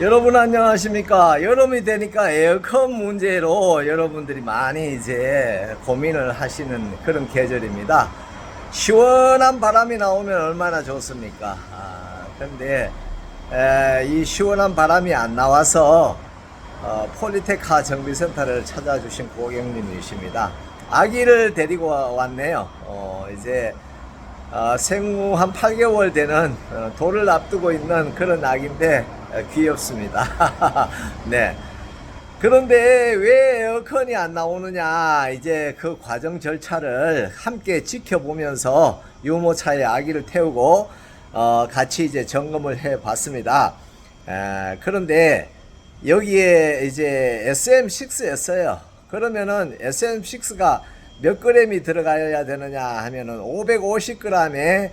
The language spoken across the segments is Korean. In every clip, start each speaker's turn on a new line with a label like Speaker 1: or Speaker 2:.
Speaker 1: 여러분 안녕하십니까? 여름이 되니까 에어컨 문제로 여러분들이 많이 이제 고민을 하시는 그런 계절입니다. 시원한 바람이 나오면 얼마나 좋습니까? 아, 근데 에, 이 시원한 바람이 안 나와서 어, 폴리테카 정비센터를 찾아주신 고객님이십니다. 아기를 데리고 와- 왔네요. 어, 이제 어, 생후 한 8개월 되는 어, 돌을 앞두고 있는 그런 아기인데 어, 귀엽습니다. 네. 그런데 왜 에어컨이 안 나오느냐 이제 그 과정 절차를 함께 지켜보면서 유모차에 아기를 태우고 어, 같이 이제 점검을 해 봤습니다. 에, 그런데 여기에 이제 SM6였어요. 그러면은 SM6가 몇 그램이 들어가야 되느냐 하면은 550g의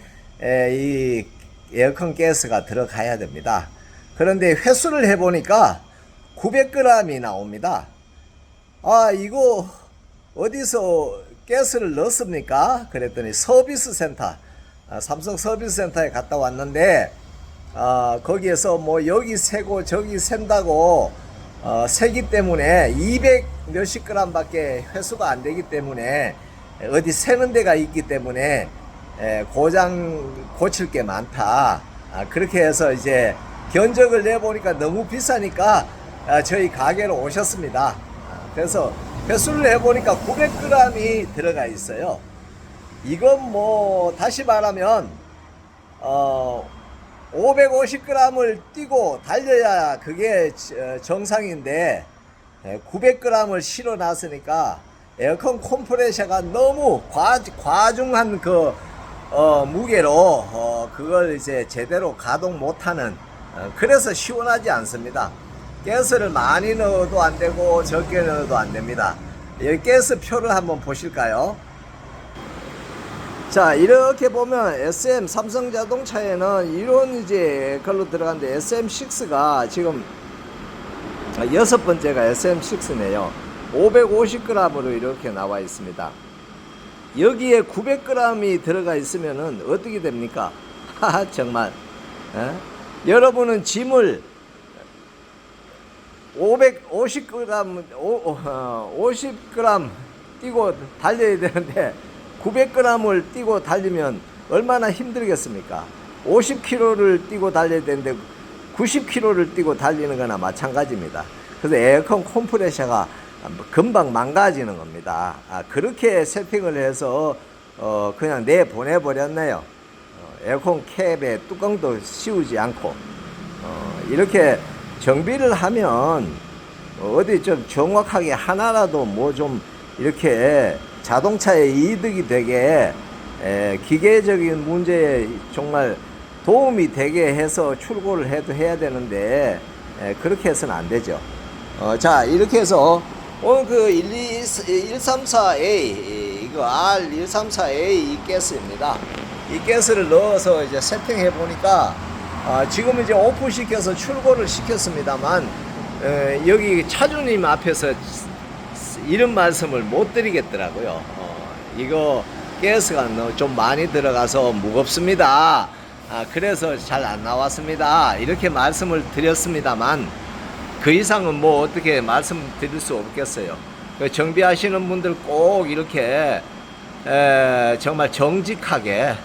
Speaker 1: 이 에어컨 가스가 들어가야 됩니다. 그런데 회수를 해보니까 900g이 나옵니다. 아, 이거 어디서 가스를 넣습니까? 그랬더니 서비스 센터, 아, 삼성 서비스 센터에 갔다 왔는데, 아, 거기에서 뭐 여기 세고 저기 샌다고 어, 세기 때문에 200 몇십 그램 밖에 회수가 안 되기 때문에 어디 세는 데가 있기 때문에 에, 고장 고칠 게 많다. 아, 그렇게 해서 이제 견적을 내보니까 너무 비싸니까 아, 저희 가게로 오셨습니다. 아, 그래서 회수를 해보니까 900g이 들어가 있어요. 이건 뭐 다시 말하면 어 550g을 띄고 달려야 그게 저- 정상인데 900g을 실어 놨으니까 에어컨 컴프레셔가 너무 과, 과중한 그 어, 무게로 어, 그걸 이제 제대로 가동 못하는 어, 그래서 시원하지 않습니다. 가스를 많이 넣어도 안 되고 적게 넣어도 안 됩니다. 여기 가스 표를 한번 보실까요? 자 이렇게 보면 SM 삼성 자동차에는 이런 이제 걸로 들어갔는데 SM6가 지금 여섯 번째가 SM6네요 550g으로 이렇게 나와 있습니다 여기에 900g이 들어가 있으면은 어떻게 됩니까 정말 에? 여러분은 짐을 550g, 오, 어, 50g 뛰고 달려야 되는데 900g을 뛰고 달리면 얼마나 힘들겠습니까? 50km를 뛰고 달려야 되는데 90km를 뛰고 달리는 거나 마찬가지입니다. 그래서 에어컨 컴프레셔가 금방 망가지는 겁니다. 아, 그렇게 세팅을 해서 어, 그냥 내 보내버렸네요. 어, 에어컨 캡의 뚜껑도 씌우지 않고 어, 이렇게 정비를 하면 어디 좀 정확하게 하나라도 뭐 좀 이렇게 자동차에 이득이 되게 에, 기계적인 문제에 정말 도움이 되게 해서 출고를 해도 해야 되는데 에, 그렇게 해서는 안 되죠. 어, 자 이렇게 해서 오늘 그 134A 이거 R134A 이 가스입니다. 이 가스를 넣어서 이제 세팅해 보니까 아, 지금 이제 오픈 시켜서 출고를 시켰습니다만 에, 여기 차주님 앞에서 이런 말씀을 못 드리겠더라고요. 어, 이거 가스가 좀 많이 들어가서 무겁습니다. 아, 그래서 잘 안 나왔습니다. 이렇게 말씀을 드렸습니다만 그 이상은 뭐 어떻게 말씀드릴 수 없겠어요. 그 정비하시는 분들 꼭 이렇게 에, 정말 정직하게 에,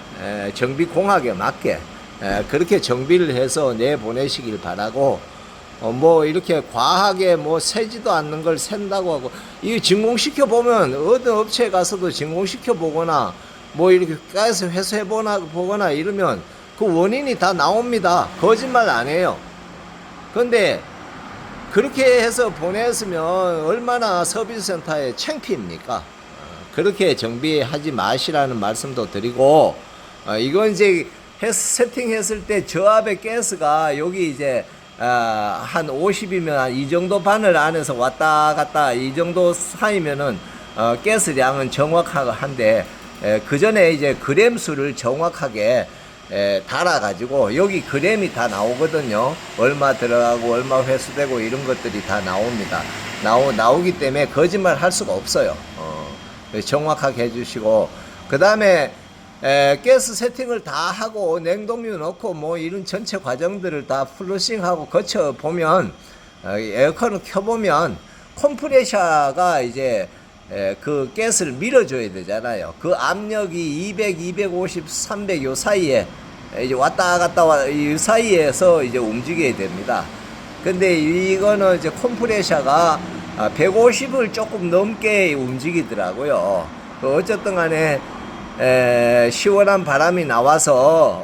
Speaker 1: 정비 공학에 맞게 에, 그렇게 정비를 해서 내 보내시길 바라고 어, 뭐 이렇게 과하게 뭐 세지도 않는 걸 샌다고 하고 이 진공시켜 보면 어떤 업체에 가서도 진공시켜 보거나 뭐 이렇게 가스 회수해 보나 보거나 이러면 그 원인이 다 나옵니다. 거짓말 안 해요. 근데 그렇게 해서 보냈으면 얼마나 서비스 센터에 창피입니까? 어, 그렇게 정비하지 마시라는 말씀도 드리고 어, 이건 이제 해- 세팅했을 때 저압의 가스가 여기 이제 아, 한 50이면 이 정도 바늘 안에서 왔다 갔다 이 정도 사이면은 어, 가스량은 정확한데 그 전에 이제 그램 수를 정확하게 에, 달아가지고 여기 그램이 다 나오거든요. 얼마 들어가고 얼마 회수되고 이런 것들이 다 나옵니다. 나오 나오기 때문에 거짓말 할 수가 없어요. 어, 정확하게 해주시고 그 다음에 에, 가스 세팅을 다 하고 냉동유 넣고 뭐 이런 전체 과정들을 다 플러싱하고 거쳐 보면 어, 이 에어컨을 켜보면 컴프레셔가 이제 에, 그 가스를 밀어줘야 되잖아요. 그 압력이 200, 250, 300 요 사이에 이제 왔다 갔다 와, 이 사이에서 이제 움직여야 됩니다. 근데 이거는 이제 컴프레셔가 150을 조금 넘게 움직이더라고요. 그 어쨌든 간에 에, 시원한 바람이 나와서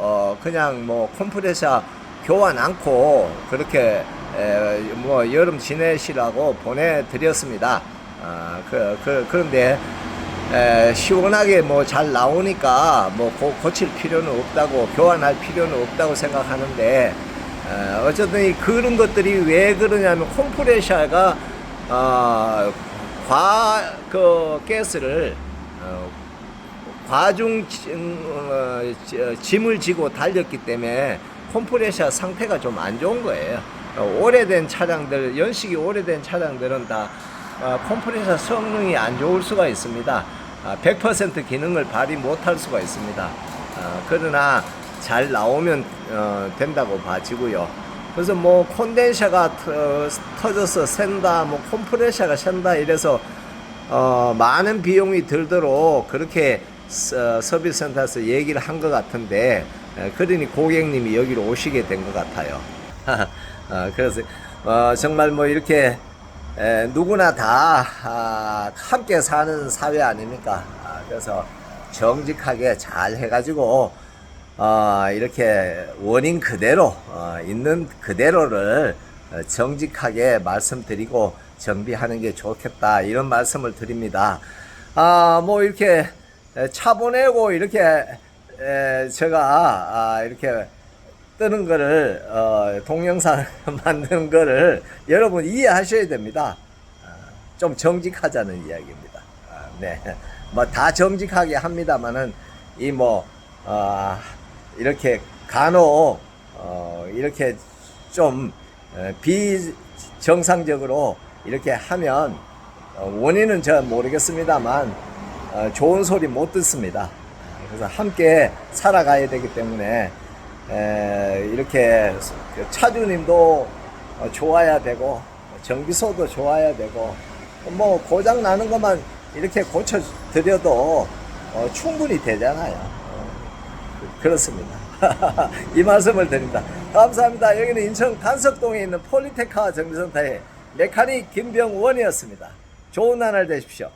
Speaker 1: 어, 그냥 뭐 컴프레셔 교환 않고 그렇게 에, 뭐 여름 지내시라고 보내드렸습니다. 아, 그, 그, 그런데 에, 시원하게 뭐 잘 나오니까 뭐 고, 고칠 필요는 없다고 교환할 필요는 없다고 생각하는데 에, 어쨌든 이 그런 것들이 왜 그러냐면 컴프레셔가 어, 과그 가스를 어, 과중 지- 음, 어, 지- 어, 짐을 지고 달렸기 때문에 컴프레셔 상태가 좀 안 좋은 거예요. 어, 오래된 차량들, 연식이 오래된 차량들은 다 어, 컴프레셔 성능이 안 좋을 수가 있습니다. 아, 100% 기능을 발휘 못할 수가 있습니다. 아, 그러나 잘 나오면 어, 된다고 봐지고요. 그래서 뭐 콘덴서가 터, 터져서 샌다, 뭐 컴프레셔가 샌다 이래서 어, 많은 비용이 들도록 그렇게 서, 서비스 센터에서 얘기를 한 것 같은데 에, 그러니 고객님이 여기로 오시게 된 것 같아요. 어, 그래서 어, 정말 뭐 이렇게 에, 누구나 다 아, 함께 사는 사회 아닙니까? 아, 그래서 정직하게 잘 해가지고 어, 이렇게 원인 그대로 어, 있는 그대로를 어, 정직하게 말씀드리고 정비하는 게 좋겠다 이런 말씀을 드립니다. 아, 뭐 이렇게 에, 차 보내고 이렇게 에, 제가 아, 이렇게 뜨는 거를 어, 동영상 만드는 거를 여러분 이해하셔야 됩니다. 아, 좀 정직하자는 이야기입니다. 아, 네, 뭐 다 정직하게 합니다만은 이뭐 어, 이렇게 간혹 어, 이렇게 좀 에, 비정상적으로 이렇게 하면 어, 원인은 저 모르겠습니다만 어, 좋은 소리 못 듣습니다. 그래서 함께 살아가야 되기 때문에 에, 이렇게 그 차주님도 어, 좋아야 되고 정비소도 좋아야 되고 뭐 고장 나는 것만 이렇게 고쳐 드려도 어, 충분히 되잖아요. 어, 그- 그렇습니다. 이 말씀을 드립니다. 감사합니다. 여기는 인천 간석동에 있는 폴리테카 정비센터의 메카닉 김병원이었습니다. 좋은 나날 되십시오.